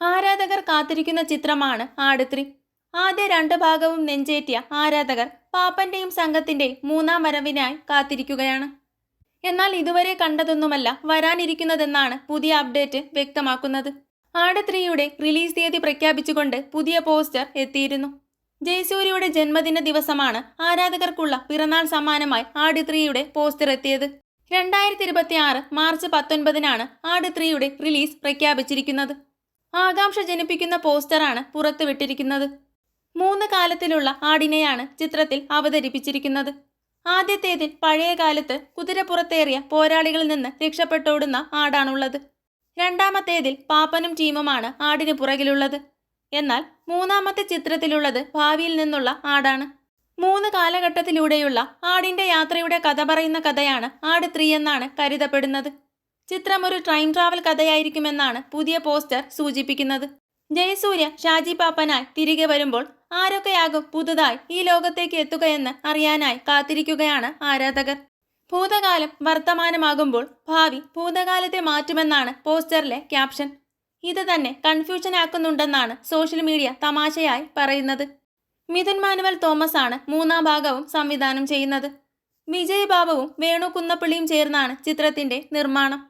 ആരാധകർ കാത്തിരിക്കുന്ന ചിത്രമാണ് ആടുത്രി. ആദ്യ രണ്ട് ഭാഗവും നെഞ്ചേറ്റിയ ആരാധകർ പാപ്പന്റെയും സംഘത്തിന്റെയും മൂന്നാം വരവിനായി കാത്തിരിക്കുകയാണ്. എന്നാൽ ഇതുവരെ കണ്ടതൊന്നുമല്ല വരാനിരിക്കുന്നതെന്നാണ് പുതിയ അപ്ഡേറ്റ് വ്യക്തമാക്കുന്നത്. ആട് ത്രീയുടെ റിലീസ് തീയതി പ്രഖ്യാപിച്ചുകൊണ്ട് പുതിയ പോസ്റ്റർ എത്തിയിരുന്നു. ജയസൂര്യയുടെ ജന്മദിന ദിവസമാണ് ആരാധകർക്കുള്ള പിറന്നാൾ സമ്മാനമായി ആട് ത്രീയുടെ പോസ്റ്റർ എത്തിയത്. രണ്ടായിരത്തി ഇരുപത്തി ആറ് മാർച്ച് പത്തൊൻപതിനാണ് ആട് ത്രീയുടെ റിലീസ് പ്രഖ്യാപിച്ചിരിക്കുന്നത്. ആകാംക്ഷ ജനിപ്പിക്കുന്ന പോസ്റ്ററാണ് പുറത്തുവിട്ടിരിക്കുന്നത് മൂന്ന് കാലത്തിലുള്ള ആടിനെയാണ് ചിത്രത്തിൽ അവതരിപ്പിച്ചിരിക്കുന്നത്. ആദ്യത്തേതിൽ പഴയ കാലത്ത് കുതിരപ്പുറത്തേറിയ പോരാളികളിൽ നിന്ന് രക്ഷപ്പെട്ടോടുന്ന ആടാണുള്ളത്. രണ്ടാമത്തേതിൽ പാപ്പനും ടീമുമാണ് ആടിന് പുറകിലുള്ളത്. എന്നാൽ മൂന്നാമത്തെ ചിത്രത്തിലുള്ളത് ഭാവിയിൽ നിന്നുള്ള ആടാണ്. മൂന്ന് കാലഘട്ടത്തിലൂടെയുള്ള ആടിന്റെ യാത്രയുടെ കഥ പറയുന്ന കഥയാണ് ആട് ത്രീ എന്നാണ് കരുതപ്പെടുന്നത്. ചിത്രം ഒരു ടൈം ട്രാവൽ കഥയായിരിക്കുമെന്നാണ് പുതിയ പോസ്റ്റർ സൂചിപ്പിക്കുന്നത്. ജയസൂര്യ ഷാജി പാപ്പനായി തിരികെ വരുമ്പോൾ ആരൊക്കെയാകും പുതുതായി ഈ ലോകത്തേക്ക് എത്തുകയെന്ന് അറിയാനായി കാത്തിരിക്കുകയാണ് ആരാധകർ. ഭൂതകാലം വർത്തമാനമാകുമ്പോൾ ഭാവി ഭൂതകാലത്തെ മാറ്റുമെന്നാണ് പോസ്റ്ററിലെ ക്യാപ്ഷൻ. ഇത് തന്നെ കൺഫ്യൂഷൻ ആക്കുന്നുണ്ടെന്നാണ് സോഷ്യൽ മീഡിയ തമാശയായി പറയുന്നത്. മിഥുൻ മാനുവൽ തോമസ് ആണ് മൂന്നാം ഭാഗവും സംവിധാനം ചെയ്യുന്നത്. വിജയ് ബാബുവും വേണു കുന്നപ്പള്ളിയും ചേർന്നാണ് ചിത്രത്തിന്റെ നിർമ്മാണം.